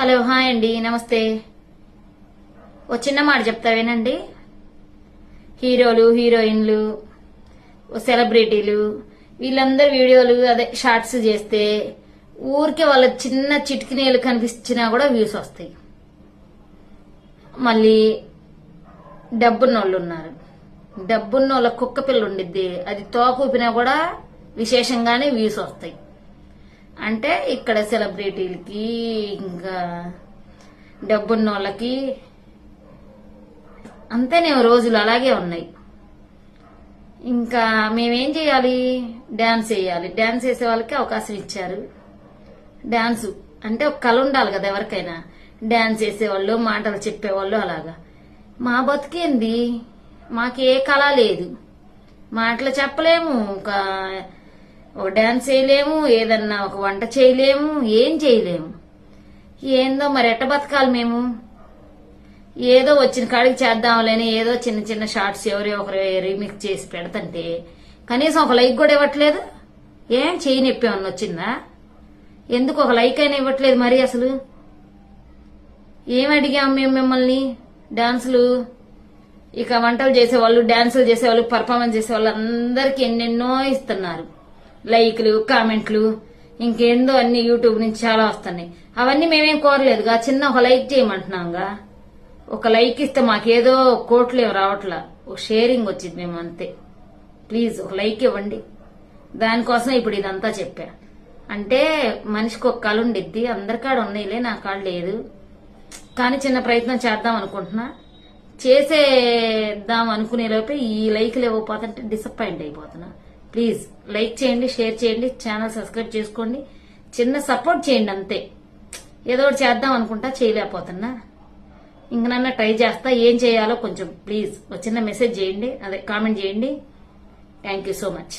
Hello hi అండి నమస్తే. ఓ చిన్న మాట చెప్తావేనండి హీరోలు హీరోయిన్లు సెలబ్రిటీలు వీళ్ళందరూ వీడియోలు అదే షార్ట్స్ చేస్తే ఊరికే వాళ్ళ చిన్న చిటికినీలు కనిపించినా కూడా వ్యూస్ వస్తాయి. మళ్ళీ డబ్బున్న వాళ్ళు ఉన్నారు డబ్బున్న కుక్క పిల్ల ఉండిద్ది. అది తోకూపినా కూడా విశేషంగానే వ్యూస్ వస్తాయి. అంటే ఇక్కడ సెలబ్రిటీలకి ఇంకా డబ్బున్న వాళ్ళకి అంతేనే రోజులు అలాగే ఉన్నాయి. ఇంకా మేమేం చేయాలి? డ్యాన్స్ వేయాలి. డ్యాన్స్ వేసే వాళ్ళకి అవకాశం ఇచ్చారు. డ్యాన్సు అంటే ఒక కళ ఉండాలి కదా ఎవరికైనా. డ్యాన్స్ వేసేవాళ్ళు మాటలు చెప్పేవాళ్ళు అలాగా. మా బతికేంది మాకే కళ లేదు. మాటలు చెప్పలేము. ఒక ఒక డాన్స్ చేయలేము ఏదన్నా ఒక వంట చేయలేము ఏం చేయలేము. ఏందో మరి ఎట్ట బతకాలి మేము? ఏదో వచ్చిన కాడికి చేద్దాంలేని ఏదో చిన్న చిన్న షార్ట్స్ ఎవరో ఒకరు రీమిక్స్ చేసి పెడతంటే కనీసం ఒక లైక్ కూడా ఇవ్వట్లేదు? ఏం చేయి నొప్పి వచ్చిందా? ఎందుకు ఒక లైక్ అయినా ఇవ్వట్లేదు మరి అసలు? ఏం అడిగాం మేము మిమ్మల్ని? డాన్సులు? ఇక వంటలు చేసేవాళ్ళు డాన్సులు చేసేవాళ్ళు పర్ఫార్మెన్స్ చేసేవాళ్ళు అందరికీ ఎన్నెన్నో ఇస్తున్నారు. లైక్లు కామెంట్లు ఇంకేందో అన్ని యూట్యూబ్ నుంచి చాలా వస్తున్నాయి. అవన్నీ మేమేం కోరలేదుగా చిన్న ఒక లైక్ చేయమంటున్నాంగా. ఒక లైక్ ఇస్తే మాకేదో కోట్లు రావట్లా. ఒక షేరింగ్ వచ్చింది మేము అంతే. ప్లీజ్ ఒక లైక్ ఇవ్వండి. దానికోసం ఇప్పుడు ఇదంతా చెప్పా. అంటే మనిషికి ఒక కళ ఉండిద్ది అందరికాడ ఉన్నాయిలే నా కాడ లేదు. కానీ చిన్న ప్రయత్నం చేద్దాం అనుకుంటున్నా. చేసేద్దాం అనుకునే లోపే ఈ లైక్లు ఇవ్వకపోతుంటే డిసప్పాయింట్ అయిపోతున్నా. ప్లీజ్ లైక్ చేయండి షేర్ చేయండి ఛానల్ సబ్స్క్రైబ్ చేసుకోండి. చిన్న సపోర్ట్ చేయండి అంతే. ఏదో ఒకటి చేద్దాం అనుకుంటా చేయలేకపోతున్నా. ఇంక నన్ను ట్రై చేస్తా ఏం చేయాలో కొంచెం ప్లీజ్ ఒక చిన్న మెసేజ్ చేయండి అదే కామెంట్ చేయండి. Thank you so much